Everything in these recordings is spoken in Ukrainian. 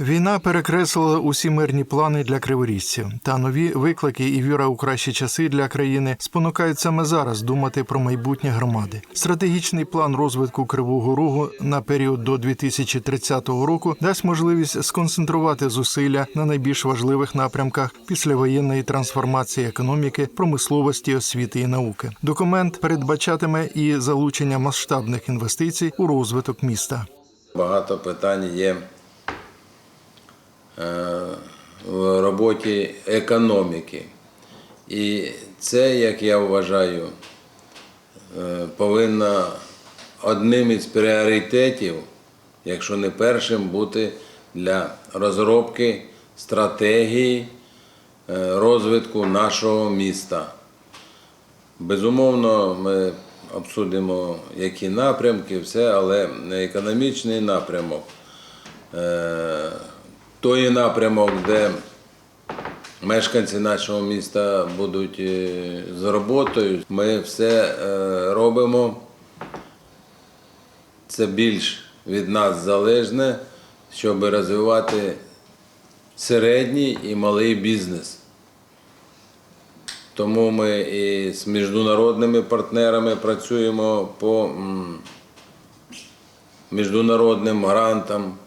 Війна перекреслила усі мирні плани для криворіжців. Та нові виклики і віра у кращі часи для країни спонукають саме зараз думати про майбутнє громади. Стратегічний план розвитку Кривого Рогу на період до 2030 року дасть можливість сконцентрувати зусилля на найбільш важливих напрямках післявоєнної трансформації економіки, промисловості, освіти і науки. Документ передбачатиме і залучення масштабних інвестицій у розвиток міста. Багато питань є в роботі економіки. І це, як я вважаю, е, повинно одним із пріоритетів, якщо не першим, бути для розробки стратегії е, розвитку нашого міста. Безумовно, ми обсудимо, які напрямки, все, але економічний напрямок, е, той напрямок, де мешканці нашого міста будуть е, з роботою, ми все е, робимо. Це більш від нас залежне, щоб розвивати середній і малий бізнес. Тому ми і з міжнародними партнерами працюємо по міжнародним грантам,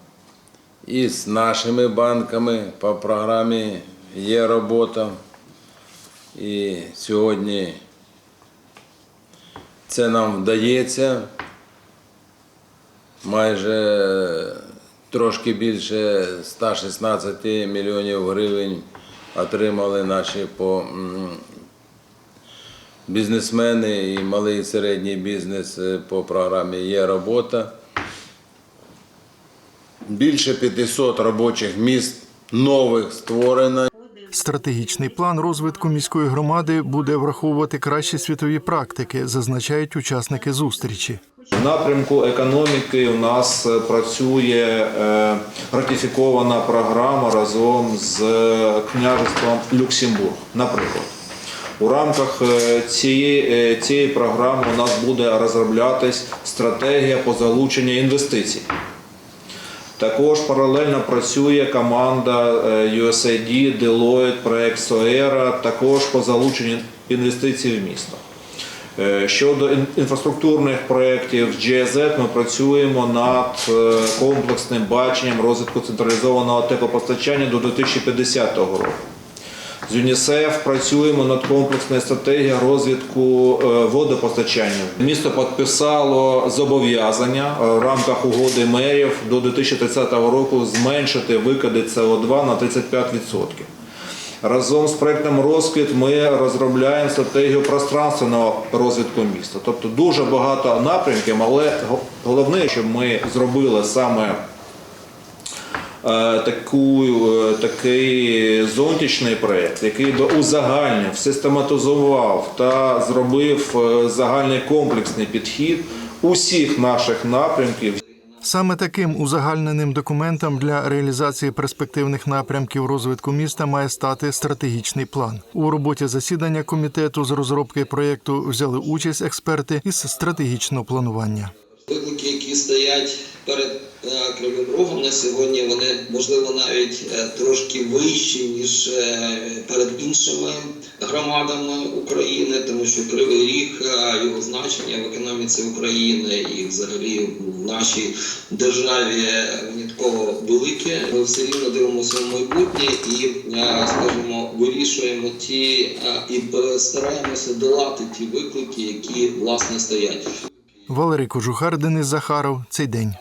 і з нашими банками по програмі є робота. І сьогодні це нам вдається. Майже трошки більше 116 мільйонів гривень отримали наші по бізнесмени і малий і середній бізнес е, по програмі є робота. Більше 500 робочих місць нових створено. Стратегічний план розвитку міської громади буде враховувати кращі світові практики, зазначають учасники зустрічі. В напрямку економіки у нас е, працює е, ратифікована програма разом з е, княжеством Люксембург. Наприклад, у рамках цієї, цієї програми у нас буде розроблятись стратегія по залученню інвестицій. Також паралельно працює команда е, USAID, Deloitte, проект Соера, також по залученню інвестицій в місто. Е, Щодо інфраструктурних проєктів GZ, ми працюємо над е, комплексним баченням розвитку централізованого теплопостачання до 2050 року. З ЮНІСЕФ працюємо над комплексною стратегією розвитку е, водопостачання. Місто підписало зобов'язання е, в рамках угоди мерів до 2030 року зменшити викиди СО2 на 35%. Разом з проектом розквіт ми розробляємо стратегію пространственного розвитку міста. Тобто дуже багато напрямків, але головне, щоб ми зробили саме таку, е, такий зонтичний проєкт, який би узагальнив, систематизував та зробив е, загальний комплексний підхід усіх наших напрямків. Саме таким узагальненим документом для реалізації перспективних напрямків розвитку міста має стати стратегічний план. У роботі засідання комітету з розробки проєкту взяли участь експерти із стратегічного планування. Виклики, які стоять перед е, Кривим Рогом на сьогодні, вони можливо навіть е, трошки вищі ніж е, перед іншими громадами України, тому що Кривий Ріг його значення в економіці України і взагалі в нашій державі винятково велике. Ми все рівно дивимося в майбутнє і, скажімо, вирішуємо ті і стараємося долати ті виклики, які власне стоять. Валерій Кожухар, Денис Захаров. Цей день.